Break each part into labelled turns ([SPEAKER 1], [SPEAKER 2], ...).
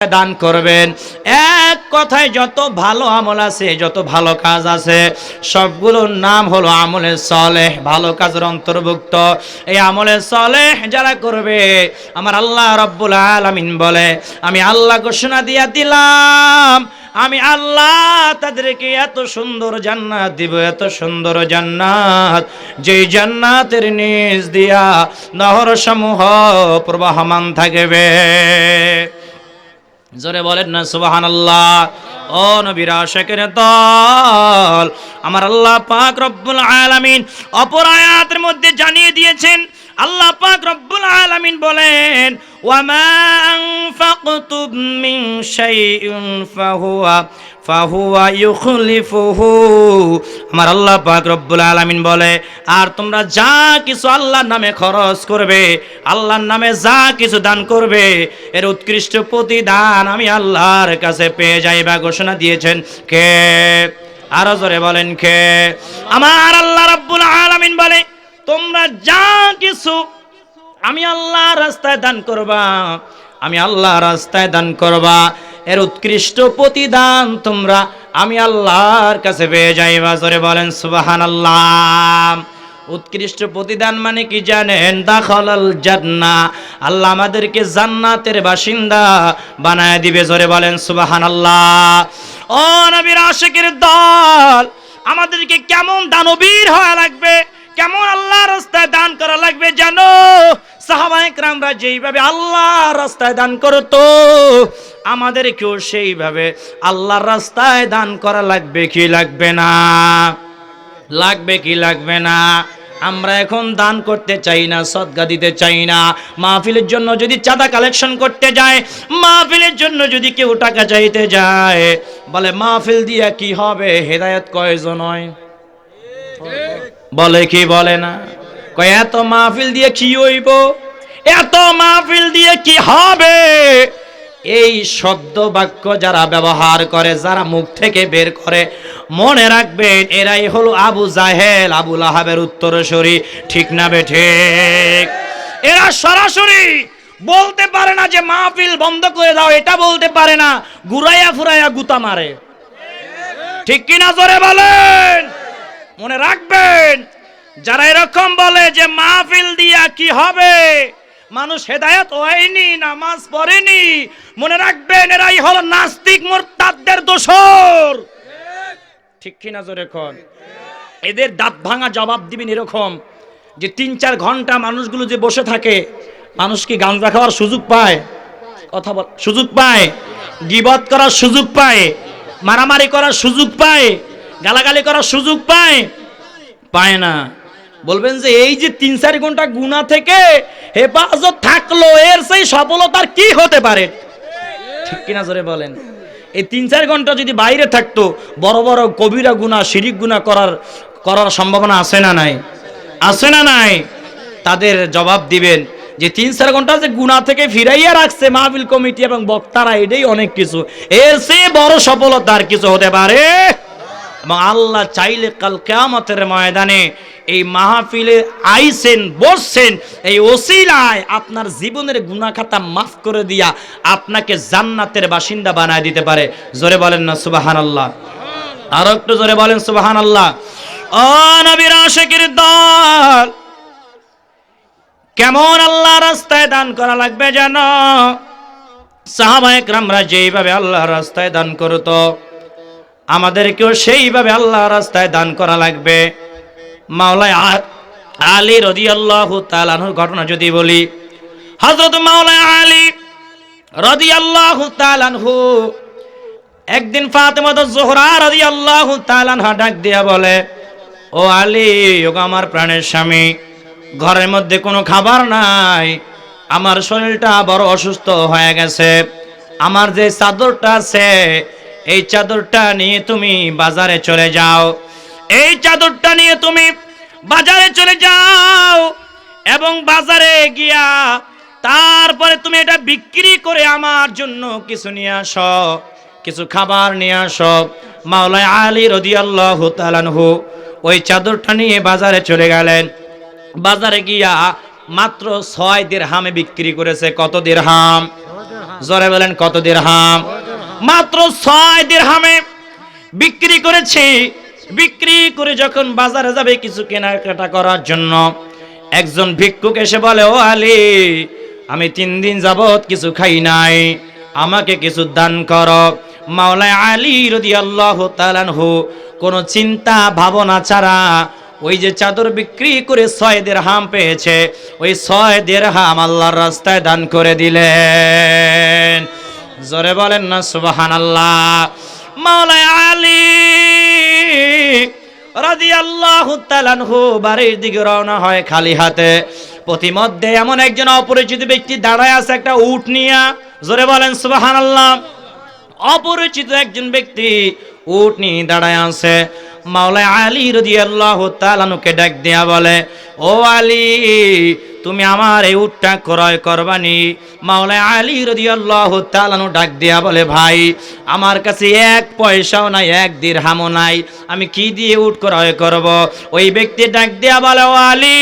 [SPEAKER 1] দান করবেন। এক কথায় যত ভালো আমল আছে, যত ভালো কাজ আছে, সবগুলোর নাম হলো আমলে সলেহ, ভালো কাজের অন্তর্ভুক্ত। এই আমলে সলেহ যারা করবে, আমার আল্লাহ রব্বুল আলামিন বলে, আমি আল্লাহ ঘোষণা দিয়া দিলাম, আমি আল্লাহ তাদেরকে এত সুন্দর জান্নাত দিব, এত সুন্দর জান্নাত। যেই জান্নাতের নিজ দিয়া নহর সমূহ প্রবাহমান থাকবে। জোরে বলেন না সুবাহান আল্লাহ ও নবীর শেখের দল, আমার আল্লাহ পাক রব্বুল আলামিন অপর আয়াতের মধ্যে জানিয়ে দিয়েছেন, আল্লাহ পাক রব্বুল আলামিন বলেন ওয়ামা শাইইন ফাহুয়া ফাহুয়া ইউখলিফুহু আমার আল্লাহ পাক রব্বুল আলামিন বলে, আর তোমরা যা কিছু আল্লাহর নামে খরচ করবে, আল্লাহর নামে যা কিছু দান করবে, এর উৎকৃষ্ট প্রতিদান আমি আল্লাহর কাছে পেয়ে যাই বা ঘোষণা দিয়েছেন। কে? আরও জোরে বলেন, কে? আমার আল্লাহ রাব্বুল আলামিন বলে, তোমরা যা কিছু আমি আল্লাহ রাস্তায় দান করবা আমি আল্লাহ রাস্তায় দান করবা। এর উৎকৃষ্ট প্রতিদান তোমরা আমি আল্লাহর কাছে পেয়ে যাইবা। জোরে বলেন সুবাহান আল্লাহ উৎকৃষ্ট প্রতিদান মানে কি জানেন? দাখলাল জান্না। আল্লাহ আমাদেরকে জান্নাতের বাসিন্দা বানায় দিবে। জোরে বলেন সুবাহান আল্লাহ ও নবীর আশিকের দল, আমাদেরকে কেমন দানবীর হওয়া লাগবে? কেমন আল্লাহ রাস্তায় দান করা লাগবে? জানো সাহাবাহিকরামরা যেইভাবে আল্লাহ রাস্তায় দান করতো, আমাদেরকেও সেইভাবে আল্লাহর রাস্তায় দান করা লাগবে কি লাগবে না? লাগবে কি লাগবে না? আমরা এখন দান করতে চাই না, সদগা দিতে চাই না। মাহফিলের জন্য যদি চাঁদা কালেকশন করতে যায়, মাহফিলের জন্য যদি কেউ টাকা চাইতে যায়, বলে মাহফিল দিয়া কি হবে? হেদায়ত কয়জন হয়? বলে কি বলে না? এত মাহফিল দিয়ে কি হইব? এত মাহফিল দিয়ে কি হবে? এই শব্দ বাক্য যারা ব্যবহার করে, যারা মুখ থেকে বের করে, মনে রাখবেন, এরাই হলো আবু জাহেল। আবু লাহাবের উত্তরসূরি, ঠিক না বে ঠিক? এরা সরাসরি বলতে পারে না যে মাহফিল বন্ধ করে দাও, এটা বলতে পারে না, ঘুরাইয়া ফুরাইয়া গুতা মারে। ঠিক কিনা জোরে বলেন? মনে রাখবেন যারা এরকম বলে যে মাহফিল দিয়া কি হবে? মানুষ হেদায়ত হয়নি, নামাজ পড়েনি। মনে রাখবেন, এরাই হলো নাস্তিক মোরতাদদের দোসর ঠিক কিনা জোরে কোন? এদের দাঁত ভাঙা জবাব দিবেন এরকম যে তিন চার ঘণ্টা মানুষগুলো যে বসে থাকে, মানুষ কি গাঞ্জা খাওয়ার সুযোগ পায়? কথা বল, সুযোগ পায়? গিবত করার সুযোগ পায়? মারামারি করার সুযোগ পায়? গালাগালি করার সুযোগ পায়? পায় না। বলবেন যে এই যে তিন চার ঘণ্টা গুণা থেকে হেফাজত থাকল, এর সেই সফলতার কি হতে পারে? ঠিক কিনা জোরে বলেন। এই তিন চার ঘণ্টা যদি বাইরে থাকতো, বড় বড় কবিরা গুণা শিরিক গুণা করার করার সম্ভাবনা আছে না নাই? আছে না নাই? তাদের জবাব দিবেন যে তিন চার ঘণ্টা যে গুণা থেকে ফিরাইয়া রাখছে মাহবিল কমিটি এবং বক্তারা, এটাই অনেক কিছু। এর চেয়ে বড় সফলতা আর কিছু হতে পারে এবং আল্লাহ চাইলে কাল কেয়ামতের ময়দানে এই মাহফিলে আইসেন বসছেন এই ওসিলায় আপনার জীবনের গুনাখাতা মাফ করে দিয়া আপনাকে জান্নাতের বাসিন্দা বানায় দিতে পারে। জোরে বলেন না সুবাহান আল্লাহ আরও একটু জোরে বলেন সুবাহান আল্লাহ দল, কেমন আল্লাহ রাস্তায় দান করা লাগবে জানো সাহাবায়করামরা যেইভাবে আল্লাহ রাস্তায় দান করতো আমাদেরকেও সেইভাবে আল্লাহ রাস্তায় দান করা লাগবে। মাওলায় রদি আল্লাহ ঘটনা যদি বলি হজরত মাওলায় আলী রদি আল্লাহ একদিন জোহরা রদি আল্লাহ ডাক দিয়া বলে, ও আলী আমার প্রাণের স্বামী, ঘরের মধ্যে কোনো খাবার নাই, আমার শরীরটা বড় অসুস্থ হয়ে গেছে, আমার যে চাদরটা আছে এই চাদরটা নিয়ে তুমি বাজারে চলে যাও। এই চাদরটা নিয়ে তুমি বাজারে চলে যাও এবং বাজারে গিয়া তারপরে তুমি এটা বিক্রি করে আমার জন্য কিছু নিয়ে আসো, কিছু খাবার নিয়ে আসো। মাওলায় আলী রদিয়াল্লাহু তাআলাহু ওই চাদরটা নিয়ে বাজারে চলে গেলেন। বাজারে গিয়া মাত্র ছয় দেড় দিরহামে বিক্রি করেছে। কত দেড় দিরহাম? জোরে বলেন কত দিরহাম? মাত্র ছয় দিরহামে বিক্রি করেছে। বিক্রি করে যখন বাজারে যাবে কিছু কেনাকাটা করার জন্য, একজন ভিক্ষুক এসে বলে, ও আলী, আমি তিন দিন যাবত কিছু খাই নাই, আমাকে কিছু দান কর। মাওলায় আলী রদি আল্লাহ তালানহু কোনো চিন্তা, ভাবনা ছাড়া ওই যে চাদর বিক্রি করে ছয় দের হাম পেয়েছে, ওই ছয় দের হাম আল্লাহর রাস্তায় দান করে দিলেন। জোরে বলেন না সুবাহান আল্লাহ মাওলায় আলী রাদিয়াল্লাহু তাআলাহু বাড়ির দিকে রওনা হয় খালি হাতে। প্রতিমধ্যে এমন একজন অপরিচিত ব্যক্তি দাঁড়ায় আছে, একটা উট নিয়া। জোরে বলেন সুবাহান আল্লাহ অপরিচিত একজন ব্যক্তি উট নিয়ে দাঁড়ায় আছে। মাওলায় আলী রাদিয়াল্লাহু তাআলাকে ডাক দিয়া বলে, ও আলী, তুমি আমার এই উটটা ক্রয় করবানি? মাওলায় আলী রাদিয়াল্লাহু তাআলাহু ডাক দিয়া বলে, ভাই, আমার কাছে এক পয়সাও নাই, এক দিরহামও নাই। আমি কি দিয়ে উট ক্রয় করব? ওই ব্যক্তি ডাক দিয়া বলে, ও আলী,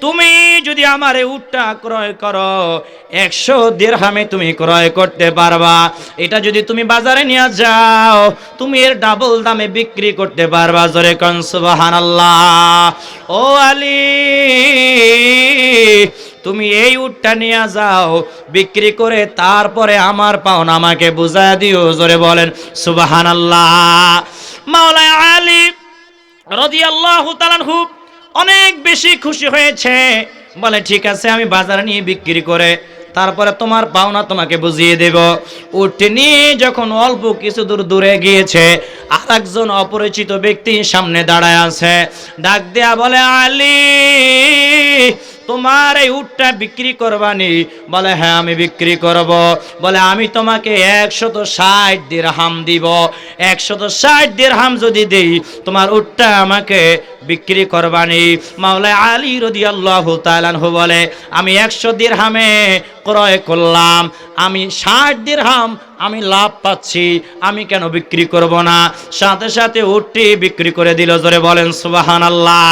[SPEAKER 1] তুমি যদি আমার এই উটটা ক্রয় করো, একশো দেড়হামে তুমি ক্রয় করতে পারবা। এটা যদি তুমি বাজারে নিয়ে যাও, তুমি এর ডাবল দামে বিক্রি করতে পারবা। জোরে কনসুবাহান ও আলী, তুমি এই উটটা নিয়ে যাও, বিক্রি করে তারপরে আমার পাওনা আমাকে বুঝায় দিও। জোরে বলেন সুবাহান আল্লাহ মাওলায় আলী রদিয়াল্লাহু তাআলাহু অনেক বেশি খুশি হয়েছে। বলে, ঠিক আছে, আমি বাজারে নিয়ে বিক্রি করে তারপরে তোমার পাওনা তোমাকে বুঝিয়ে দেব। উঠে নিয়ে যখন অল্প কিছু দূর দূরে গিয়েছে আর একজন অপরিচিত ব্যক্তি সামনে দাঁড়ায় আছে। ডাক দেয়া বলে, আলী, তোমার এই উটটা বিক্রি করবানি? বলে হ্যাঁ আমি বিক্রি করব। বলে, আমি তোমাকে একশত ষাট দিরহাম দিব। একশত ষাট দিরহাম যদি দিই, তোমার উটটা আমাকে বিক্রি করবানি। মাওলায় আলী রদি আল্লাহ তালানহু বলে আমি একশো দিরহামে ক্রয় করলাম আমি ষাট দিরহাম আমি লাভ পাচ্ছি আমি কেন বিক্রি করব না? সাথে সাথে উটটি বিক্রি করে দিল জোরে বলেন সুবাহান আল্লাহ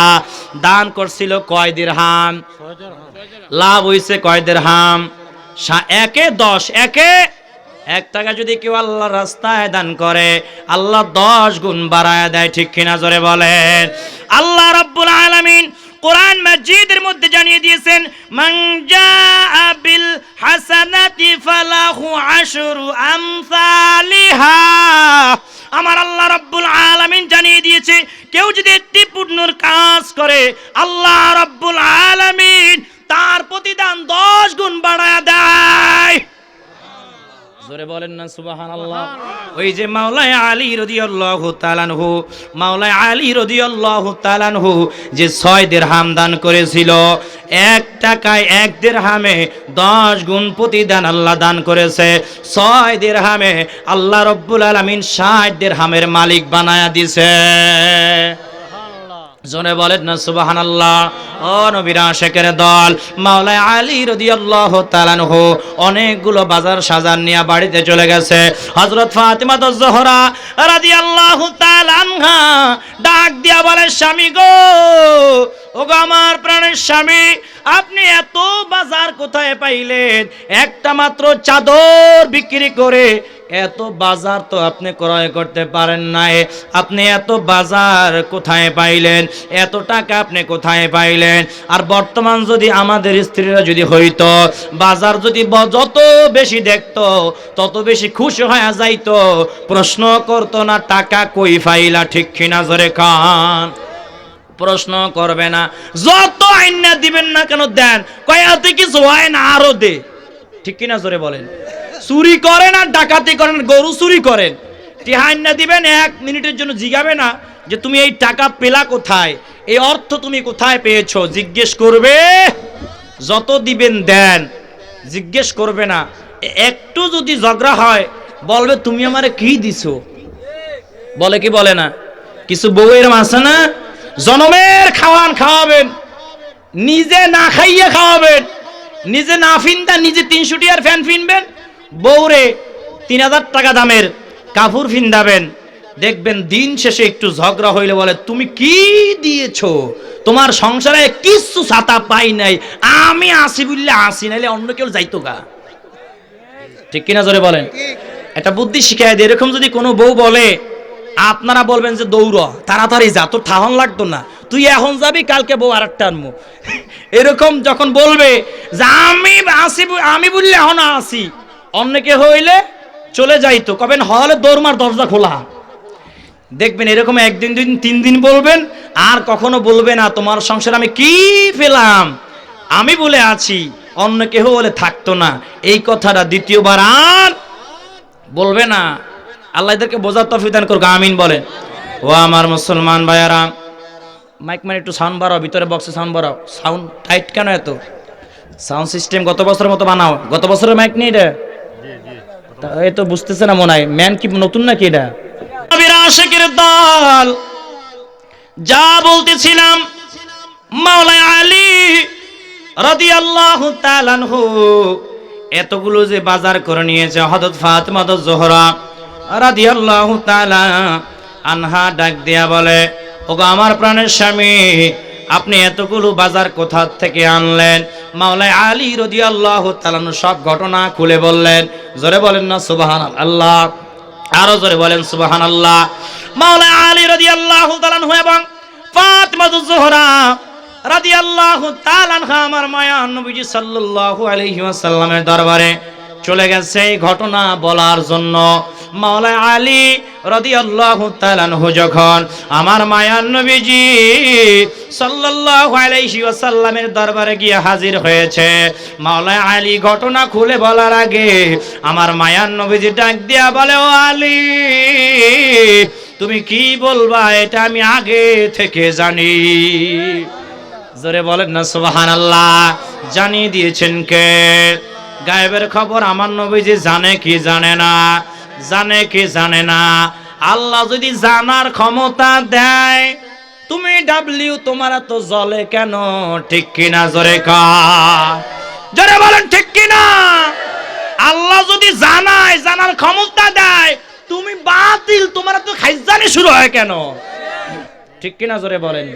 [SPEAKER 1] দান করছিল কয় দিরহাম? লাভ হইছে কয় দিরহাম? একে দশ একে এক টাকা যদি কেউ আল্লাহর রাস্তায় দান করে, আল্লাহ দশ গুণ বাড়ায় দেয়, ঠিক কিনা জোরে বলেন? আল্লাহ রাব্বুল আলামিন কোরআন মাজিদের মধ্যে জানিয়ে দিয়েছেন, মান জাআ বিল হাসানাতি ফালাহু আশরু আমসালিহা। আমার আল্লাহ রাব্বুল আলামিন জানিয়ে দিয়েছে, কেউ যদি একটি পুণ্যর কাজ করে, আল্লাহ রাব্বুল আলামিন তার প্রতিদান দশ গুণ বাড়ায় দেয়। জোরে বলেন না সুবাহান আল্লাহ ওই যে মাওলায় আলী রাদিয়াল্লাহু তাআলাহু মাওলায় আলী রাদিয়াল্লাহু তাআলাহু যে ছয় দিরহাম দান করেছিল এক টাকায় এক দিরহামে দশ গুণ প্রতিদান আল্লাহ দান করেছে। ছয় দিরহামে আল্লাহ রব্বুল আলামিন ষাট দিরহামের মালিক বানায়া দিছে। জনে বলেন না সুবাহান আল্লাহ ও নবীর আশেকের দল মাওলায় আলী রদিয়াল্লাহ তালানহু অনেকগুলো বাজার সাজান নিয়ে বাড়িতে চলে গেছে। হজরত ফাতিমা তো জোহরা রাদিয়াল্লাহু তালানহা ডাক দিয়া বলে, স্বামী গো ও গো আমার প্রাণের স্বামী, আপনি এত বাজার কোথায় পাইলেন? একটা মাত্র চাদর বিক্রি করে এত বাজার তো আপনি ক্রয় করতে পারেন নাই। আপনি এত বাজার কোথায় পাইলেন? এত টাকা আপনি কোথায় পাইলেন? আর বর্তমান যদি আমাদের স্ত্রীরা যদি হইতো, বাজার যদি যত বেশি দেখতো, তত বেশি খুশি হয়ে যাইতো, প্রশ্ন করতো না, টাকা কই ফাইলা ঠিক কিনা জোরে খান প্রশ্ন করবে না। যত আইনা দিবেন না কেন দেন? কয়াতে কিছু হয় না আরও দে? ঠিক কিনা জোরে বলেন। চুরি করেন আর ডাকাতি করেন, গরু চুরি করেন। টিহাইনা দিবেন, এক মিনিটের জন্য জিগাবে না যে তুমি এই টাকা পেলা কোথায়? এই অর্থ তুমি কোথায় পেয়েছ? জিজ্ঞেস করবে, যত দিবেন দেন। জিজ্ঞেস করবে না। একটু যদি ঝগড়া হয়, বলবে, তুমি আমারে কি দিছো? বলে কি বলে না? কিছু বউয়ের আছে না? জনমের খাওয়ান খাওয়াবেন নিজে না খাইয়ে খাওয়াবেন নিজে না ফিনতা নিজে তিনশো টিয়ার ফ্যান ফিনবেন বউরে তিন হাজার টাকা দামের কাপড় ফিন্দাবেন। দেখবেন দিন শেষে একটু ঝগড়া হইলে বলে তুমি কি দিয়েছ? তোমার সংসারে কিচ্ছু ছাতা পাই নাই আমি আসি বললে আসি নাইলে অন্য কেউ যাইতো গা? ঠিক কিনা জোরে বলেন? একটা বুদ্ধি শিখাই দিয়ে এরকম যদি কোনো বউ বলে আপনারা বলবেন যে দৌড়, তাড়াতাড়ি যা, তোর ঠাহন লাগতো না। তুই এখন যাবি, কালকে বউ আর একটা আনব এরকম যখন বলবে যে আমি আসি আমি বললে এখন আসি। অন্যকে হইলে চলে যাইতো। কবেন হলে দৌড়মার দরজা খোলা। দেখবেন এরকম একদিন, দুই তিন দিন বলবেন, আর কখনো বলবে না, তোমার সংসার আমি কি পেলাম? আমি বলে আছি, অন্য কেহ বলে থাকতো না। এই কথাটা দ্বিতীয়বার আর বলবে না। আল্লাহ এদেরকে বোঝার তফিক দান করুক, আমিন বলেন। ও আমার মুসলমান ভাইয়ারা মাইক মানে একটু সাউন্ড বাড়াও, ভিতরে বক্সে সাউন্ড বাড়াও। সাউন্ড টাইট কেন এত? সাউন্ড সিস্টেম গত বছরের মতো বানাও। গত বছরের মাইক নেই এটা? এই তো বুঝতেছে না মনে হয়। ম্যান কি নতুন নাকি এটা? আশিকের দল, যা বলতেছিলাম মাওলানা আলী রাদিয়াল্লাহু তাআলা আনহু, এতগুলো যে বাজার করে নিয়েছে, হযরত ফাতিমা তো জোহরা। রাদিয়াল্লাহু তাআলা আনহা ডাক দিয়া বলে, ওগো আমার প্রাণের স্বামী, আপনি এতগুলো বাজার কোথা থেকে আনলেন? মাওলাই আলী রাদিয়াল্লাহু তাআলা আনহু সব ঘটনা খুলে বললেন। জোরে বলেন না, সুবহানাল্লাহ। আরও জোরে বলেন সুবাহান আল্লাহ মাওলা আলী রাদি আল্লাহ তালানহু এবং ফাতমাতু জোহরা রাদি আল্লাহ তালানহা আমার মায়া নবীজি সাল্লাল্লাহু আলাইহি ওয়াসাল্লামের দরবারে চলে গেছে এই ঘটনা বলার জন্য। মাওলা আলী রাদিয়াল্লাহু তাআলাহু যখন আমার মায়ার নবীজি সাল্লাল্লাহু আলাইহি ওয়াসাল্লামের দরবারে গিয়ে হাজির হয়েছে মাওলা আলী ঘটনা খুলে বলার আগে আমার মায়ার নবীজি ডাক দিয়া বলে, ও আলী, তুমি কি বলবা? এটা আমি আগে থেকে জানি। জোরে বলেন না, সুবহানাল্লাহ। জানিয়ে দিয়েছেন কে? গায়েবের খবর আমার নবীজি জানে কি জানে না? জানে কি জানে না? আল্লাহ যদি জানার ক্ষমতা দেয়, তুমি ডাবলিউ তোমার তো জলে কেন? ঠিক কিনা জোরে জোরে বলেন, ঠিক কিনা? আল্লাহ যদি জানায়, জানার ক্ষমতা দেয়, তুমি বাতিল, তোমার তো খাইজানি শুরু হয় কেন? ঠিক কিনা জোরে বলেন।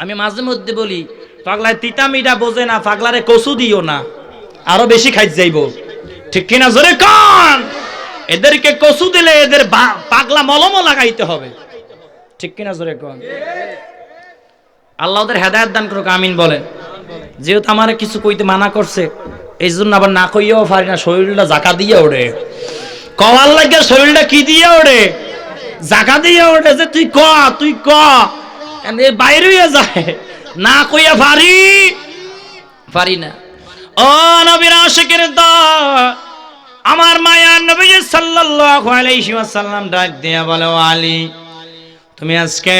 [SPEAKER 1] আমি মাঝে মধ্যে বলি, পাগলায় তিতা মিটা বোঝে না, পাগলারে কচু দিও না, আরও বেশি খাই যাইব ঠিক কিনা জোরে কন? এদেরকে কচু দিলে এদের পাগলা মলমও লাগাইতে হবে। ঠিক কিনা জোরে কন? আল্লাহ ওদের হেদায়ত দান করুক, আমিন বলেন। যেহেতু আমার কিছু কইতে মানা করছে এই জন্য আবার না কইয়াও পারি না, শরীরটা জাকা দিয়ে ওড়ে। কওয়ার লাগে শরীরটা কি দিয়ে ওড়ে? জাকা দিয়ে ওঠে যে তুই ক তুই ক। বাইরে হইয়া যায়? না কইয়া পারি পারি না। ও নবীর আশিকের দল আমার মায়া নবী সাল্লাল্লাহু আলাইহি ওয়াসাল্লাম ডাক দিয়া বলে আলী, তুমি আজকে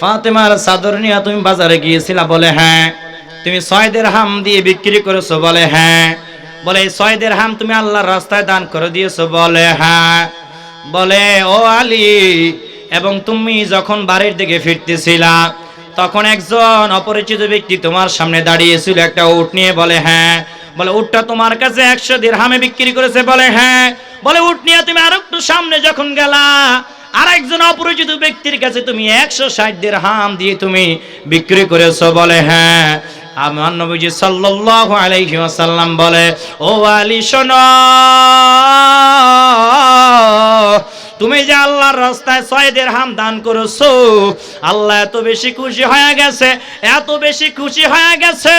[SPEAKER 1] ফাতেমার চাদর নিয়ে তুমি বাজারে গিয়েছিলা? বলে হ্যাঁ। তুমি ছয়দের হাম দিয়ে বিক্রি করেছ? বলে হ্যাঁ। বলে, এই ছয়দের হাম তুমি আল্লাহর রাস্তায় দান করে দিয়েছ? বলে হ্যাঁ। বলে, ও আলী, এবং তুমি যখন বাড়ির দিকে ফিরতেছিলা, তখন একজন অপরিচিত ব্যক্তি তোমার সামনে দাঁড়িয়েছিল একটা উট নিয়ে। বলে হ্যাঁ। বলে উটটা তোমার কাছে একশো দিরহামে বিক্রি করেছে। বলে হ্যাঁ। বলে উট নিয়ে তুমি আর একটু সামনে যখন গেলা আর একজন অপরিচিত ব্যক্তির কাছে তুমি একশো ষাট দিরহাম দিয়ে তুমি বিক্রি করেছ। বলে হ্যাঁ। আমার নবীজি সাল্লাল্লাহু আলাইহি ওয়াসাল্লাম বলে, ও আলী, শোনো। তুমি যে আল্লাহর রাস্তায় ছয়দের হাম দান করেছ, আল্লাহ এত বেশি খুশি হয়ে গেছে, এত বেশি খুশি হয়ে গেছে।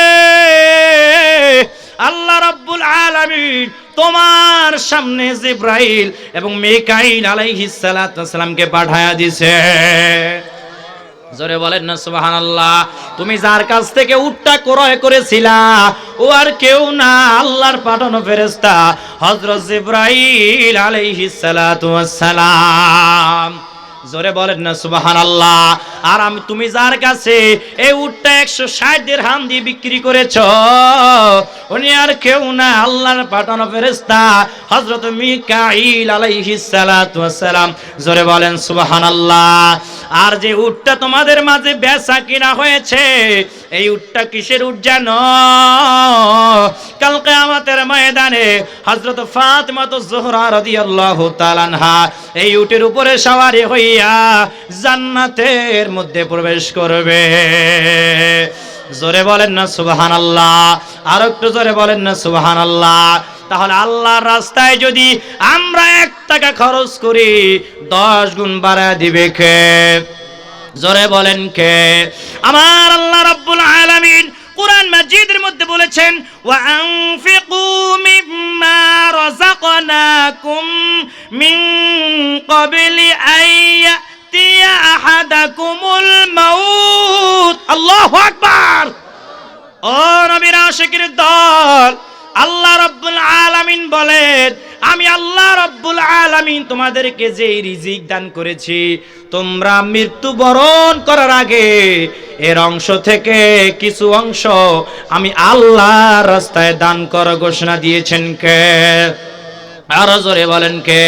[SPEAKER 1] আল্লাহ রাব্বুল আলামিন তোমার সামনে জিব্রাইল এবং মিকাইল আলাইহিস সালামকে পাঠায়া দিছে। জোরে বলেন না, সুবহানাল্লাহ। তুমি যার কাছ থেকে উটটা ক্রয় করেছিলা, ও আর কেউ না, আল্লাহর পাঠানো ফেরেশতা হযরত জিব্রাইল আলাইহিস সালাতু সালাম জোরে বলেন না সুবাহান আল্লাহ আর আমি, তুমি যার কাছে এই উটটা একশো ষাট দিরহাম দিয়ে বিক্রি করেছ, উনি আর কেউ না, আল্লাহর পাঠানো ফেরেস্তা হজরত মিকাইল আলাইহিসালাম জোরে বলেন সুবাহান আল্লাহ আর যে উটটা তোমাদের মাঝে বেসা কিনা হয়েছে এই উটটা কিসের উট জানো? কালকে আমাদের ময়দানে হযরত ফাতিমা তো জোহরা রাদিয়াল্লাহু তাআলা আনহা এই উটের উপরে সওয়ারি হইয়া জান্নাতের মধ্যে প্রবেশ করবে। জোরে বলেন না সুবাহান আল্লাহ আর একটু জোরে বলেন না সুবাহান আল্লাহ তাহলে আল্লাহর রাস্তায় যদি আমরা এক টাকা খরচ করি, দশ গুণ বাড়া দিবে কে? জোরে বলেন কে? আমার আল্লাহ রাব্বুল আলামিন কোরআন মাজিদের মধ্যে বলেছেন, ওয়া আনফিকু মিম্মা রাযাকনাকুম মিন ক্বাবলি আইয়াতিয়া আহাদাকুমুল মাউত। আল্লাহু আকবার! ও নবীর আশিকের দল, আল্লাহ রব্বুল আলামিন বলেন আমি আল্লাহ রব্বুল আলামিন তোমাদেরকে যে রিজিক দান করেছি, তোমরা মৃত্যু বরণ করার আগে এর অংশ থেকে কিছু অংশ আমি আল্লাহর রাস্তায় দান কর ঘোষণা দিয়েছেন কে? আরও জোরে বলেন কে?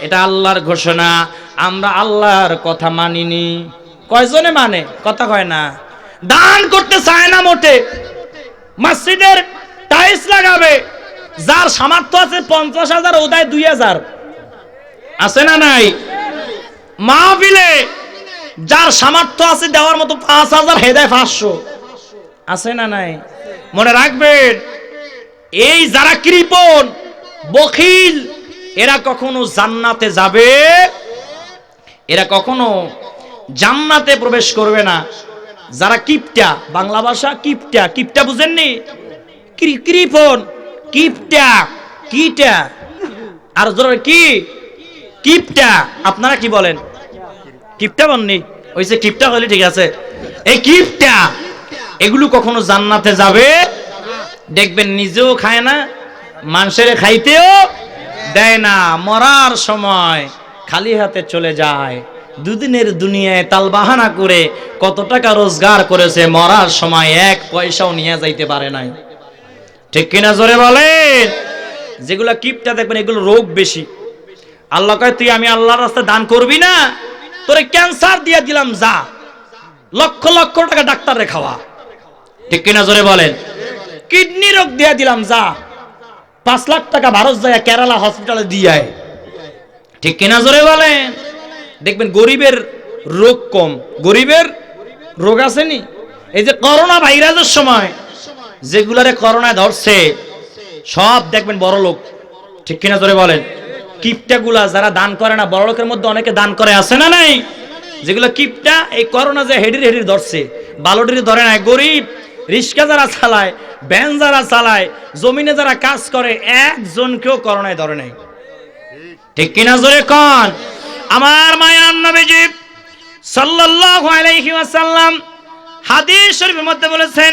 [SPEAKER 1] এটা আল্লাহর ঘোষণা, আমরা আল্লাহর কথা মানিনি। কয়জনে মানে? কথা কয় না। দান করতে চায় না মোটে। মসজিদের টাইলস লাগাবে। যার সামর্থ্য আছে পঞ্চাশ হাজার, ও দেয় দুই হাজার। আছে না নাই? মাহফিলে যার সামর্থ্য আছে দেওয়ার মতো পাঁচ হাজার, হে দেয় পাঁচশো। আছে না নাই? মনে রাখবেন, এই যারা কৃপণ, বখিল, এরা কখনো জান্নাতে যাবে, এরা কখনো জান্নাতে প্রবেশ করবে না। যারা কিপটা, বাংলা ভাষা কিপটা কিপটা বুঝেননি? কৃপণ। কিপটা, কিটা। আর জোরে কি? কিপটা। আপনারা কি বলেন? কিপটা বলনি? ওই যে কিপটা হলে ঠিক আছে। এই কিপটা, এগুলো কখনো জান্নাতে যাবে? দেখবেন নিজেও খায় না, মানুষের খাইতেও দেয় না। মরার সময় খালি হাতে চলে যায়। দুদিনের দুনিয়ায় তালবাহানা করে কত টাকা রোজগার করেছে, মরার সময় এক পয়সাও নিয়ে যাইতে পারে নাই। ঠিক কিনা জোরে বলেন? যেগুলা কিপটা দেখবেন, এগুলো রোগ বেশি। আল্লাহ কয়, তুই আমি আল্লাহর রাস্তায় দান করবি না? তোরে ক্যান্সার দিয়ে দিলাম, যা। লক্ষ লক্ষ টাকা ডাক্তারে খাওয়া। ঠিক কিনা জোরে বলেন? কিডনি রোগ দিয়ে দিলাম, যা। পাঁচ লাখ টাকা ভারত যায় কেরালা হসপিটালে দিয়ে। ঠিক কিনা জোরে বলেন? দেখবেন গরিবের রোগ কম। গরিবের রোগ আসেনি এই যে করোনা ভাইরাসের সময় যেগুলারে করোনায় ধরছে, সব দেখবেন বড় লোক। ঠিক কিনা জোরে বলেন? কিপটাগুলা যারা দান করে না, বড় লোকের মধ্যে অনেকে দান করে, আছে না নাই? যেগুলো কিপটা, এই করোনা যে হেডির হেডির ধরছে বালোটির ধরে নাই, গরিব রিক্সা যারা চালায়, ভ্যান যারা চালায়, জমিনে যারা কাজ করে, একজনকেও করোনায় ধরে নাই। ঠিক কিনা জোরে কন? আমার মায়ার নবীজি সাল্লাল্লাহু আলাইহি ওয়াসাল্লাম হাদিস শরীফের মধ্যে বলেছেন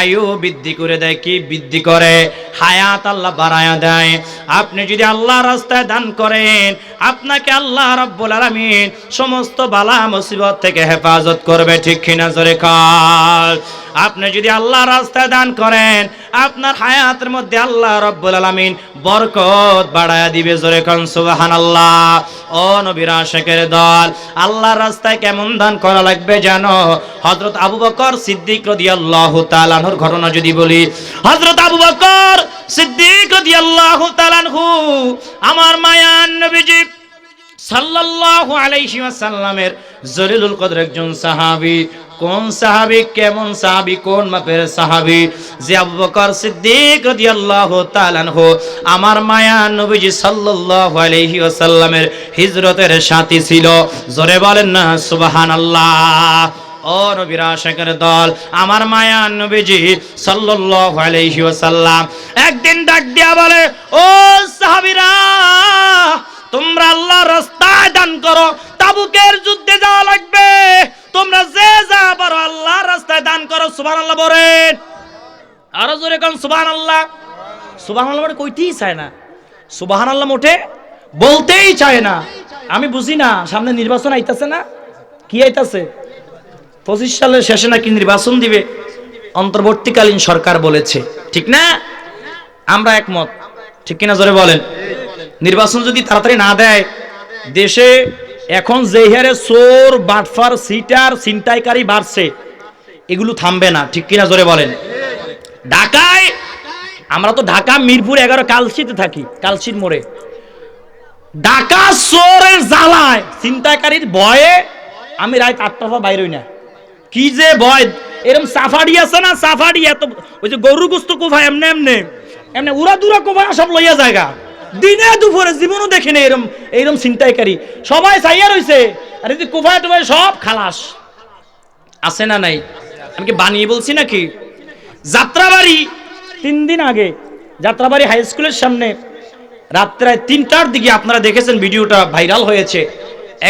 [SPEAKER 1] আয়ু বৃদ্ধি করে দেয়, কি বৃদ্ধি করে? হায়াত আল্লাহ বাড়ায়া দেয়। আপনি যদি আল্লাহ রাস্তায় দান করেন, আপনাকে আল্লাহ রাব্বুল আলামিন সমস্ত বালা মুসিবত থেকে হেফাজত করবে, ঠিক কিনা জোরে কাল আপনি যদি আল্লাহ রাস্তায় দান করেন, আপনার হায়াতের মধ্যে আল্লাহ রব্বুল আলামিন বরকত বাড়ায়া দিবে জোরে কান, সুবহানাল্লাহ। ও নবীর আশেকের দল, আল্লাহর রাস্তায় কেমন দান করা লাগবে জানো? হযরত আবু বকর সিদ্দিক রাদিয়াল্লাহু তাআলার ঘটনা যদি বলি, হযরত আবু বকর সিদ্দিক রাদিয়াল্লাহু তাআলাহু আমার মায়ান নবীজি সাল্লাল্লাহু আলাইহি ওয়াসাল্লামের জলিলুল কদর একজন সাহাবী কোন সাহাবী, কেমন সাহাবী, কোন মাপের সাহাবী? যে আবু বকর সিদ্দিক রাদিয়াল্লাহু তাআলা আনহু, আমার মায়া নবীজি সাল্লাল্লাহু আলাইহি ওয়াসাল্লামের হিজরতের সাথী ছিল। জোরে বলেন না, সুবহানাল্লাহ। ও নবীর আশেকের দল, আমার মায়া নবীজি সাল্লাল্লাহু আলাইহি ওয়াসাল্লাম একদিন ডাক দিয়া বলে, ও সাহাবীরা, তোমরা আল্লাহর রাস্তায় দান করো, তাবুকের যুদ্ধে যাওয়া লাগবে। তোমরা যে যা পারো আল্লাহর রাস্তায় দান করো সুবান আল্লাহ বলেন। আরও জোরে কোন, সুবহানাল্লাহ। সুবহানাল্লাহ মানে কইতেই চায় না। সুবাহান আল্লাহ মোটে বলতেই চায় না। আমি বুঝি না, সামনে নির্বাচন আইতাছে না? কি আইতাছে? পঁচিশ সালের শেষে নাকি নির্বাচন দিবে? অন্তর্বর্তীকালীন সরকার বলেছে। ঠিক না? আমরা একমত। ঠিক কিনা জোরে বলেন? নির্বাচন যদি তাড়াতাড়ি না দেয়, দেশে এখন যে হারে চোর, বাটফার, সিটার, ছিনতাইকারী বাড়ছে, এগুলো থামবে না, ঠিক কিনা জোরে বলেন। ঢাকায়, আমরা তো ঢাকা, মিরপুর, এগারো, কালশিতে থাকি, কালশির মোড়ে। ঢাকা চোরের জ্বালায় চিন্তাকারীর ভয়ে আমি রাত আটটা পর বাইর হই না। কি যে ভয় এরকম সাফারি আছে না সাফারি এত ওই যে গরু গুস্ত কোফায় এমনি এমনি। এমনি উড়া দুরা কোফায় সব লইয়া জায়গা। দিনে দুপুরে জীবনও দেখেনি এরম এইরকম চিন্তাইকারী সবাই চাইয়া রইছে, আর এই কোফায় সব খালাস। আছে না নাই? আমি কি বানিয়ে বলছি নাকি? যাত্রাবাড়ি, তিন দিন আগে, যাত্রাবাড়ি হাই স্কুলের সামনে রাত্রে তিনটার দিকে আপনারা দেখেছেন ভিডিওটা ভাইরাল হয়েছে।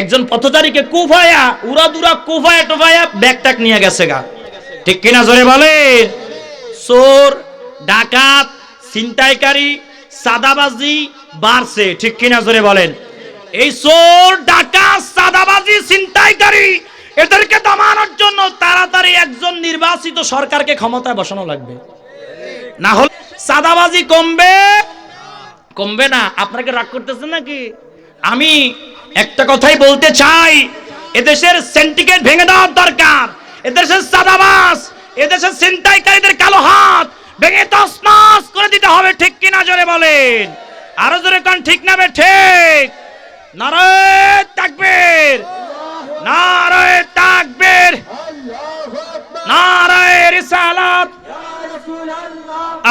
[SPEAKER 1] একজন পথচারীকে কুফায়া, উড়াদুরা কুফায়া টোফায়া ব্যাগ ট্যাগ নিয়ে গেছে গা। ঠিক কিনা জোরে বলেন? চোর, ডাকাত, ছিনতাইকারী সাদাবাজি বাড়ছে, ঠিক কিনা জোরে বলেন। এই চোর ডাকা সাদাবাজি, ছিনতাইকারী, এদেরকে দমানোর জন্য তাড়াতাড়ি একজন নির্বাচিত সরকারকে ক্ষমতায় বসানো লাগবে। না হলে সাদাবাজি কমবে। কমবে না, আপনাকে রাগ করতেছেন নাকি? আমি একটা কথাই বলতে চাই, এদেশের সেন্টিকেট ভেঙে দেওয়ার দরকার। এদেশের সাদাবাস এদেশের ছিনতাইকারীদের কালো হাত ভেঙে তসনস করে দিতে হবে ঠিক কিনা জোরে বলেন? আরও জোরে কান ঠিক না বে ঠিক? নারায় তাকবীর। নারায় তাকবীর। নারায় রিসালাত।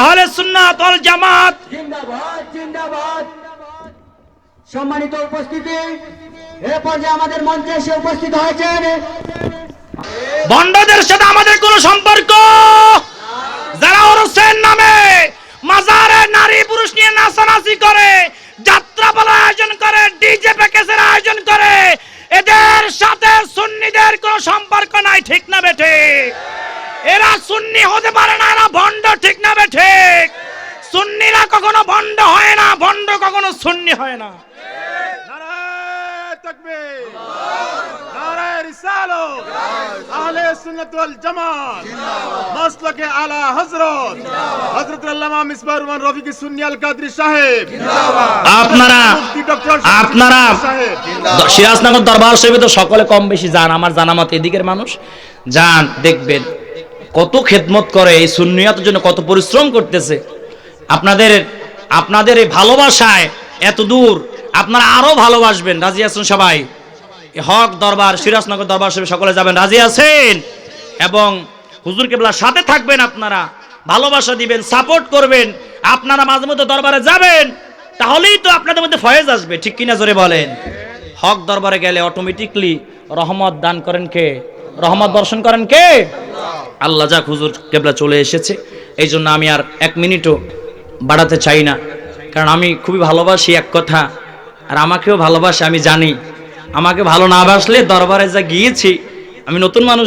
[SPEAKER 1] আহলে সুন্নাত ওয়াল জামাত।
[SPEAKER 2] জিন্দাবাদ জিন্দাবাদ সম্মানিত উপস্থিতি এ পর্যায়ে আমাদের মঞ্চে এসে উপস্থিত হয়েছেন।
[SPEAKER 1] বন্ডদের সাথে আমাদের কোনো সম্পর্ক যারা ওরসেন নামে মাজারে নারী পুরুষ নিয়ে নাচানাচি করে যাত্রা পালার আয়োজন করে ডিজে প্যাকেজের আয়োজন করে এদের সাথে সুন্নিদের কোনো সম্পর্ক নাই ঠিক না বেঠে এরা সুন্নি হতে পারে না এরা ভণ্ড ঠিক না বেঠে সুন্নিরা কখনো ভণ্ড হয় না ভণ্ড কখনো সুন্নি হয় না
[SPEAKER 3] নারায় তাকবীর নারায় রিসালাত আহলে সুন্নাত ওয়াল জামাত মাসলাকে আলা হযরত হযরত আল্লামা মিসবাহ রহমান রফিকি সুন্নি আল কাদরি সাহেব।
[SPEAKER 1] আপনারা আপনারা সিরাজনগর দরবার শরীফে তো সকলে কম বেশি যান আমার জানা মত এদিকের মানুষ। যান দেখবেন কত খেদমত করে এই সুন্নিয়াতের জন্য কত পরিশ্রম করতেছে। আপনাদের আপনাদের এই ভালোবাসায় এত দূর। আপনারা আরও ভালোবাসবেন। রাজি আছেন সবাই? হক দরবার, সিরাজনগর দরবার শরীফে সকলে যাবেন। রাজি আছেন? এবং হুজুর কেবলার সাথে থাকবেন আপনারা। ভালোবাসা দিবেন, সাপোর্ট করবেন। আপনারা মাঝে মধ্যে দরবারে যাবেন, তাহলেই তো আপনাদের মধ্যে ফয়েজ আসবে। ঠিক কিনা জোরে বলেন? হক দরবারে গেলে অটোমেটিকলি রহমত দান করেন কে? রহমত দর্শন করেন কে? আল্লাহ যাক হুজুর কেবলা চলে এসেছে। এই জন্য আমি আর এক মিনিটও বাড়াতে চাই না। কারণ আমি খুবই ভালোবাসি এক কথা, আর আমাকেও ভালোবাসে, আমি জানি। আমাকে ভালো না বাসলে দরবারে যা গিয়েছি, আমি নতুন মানুষ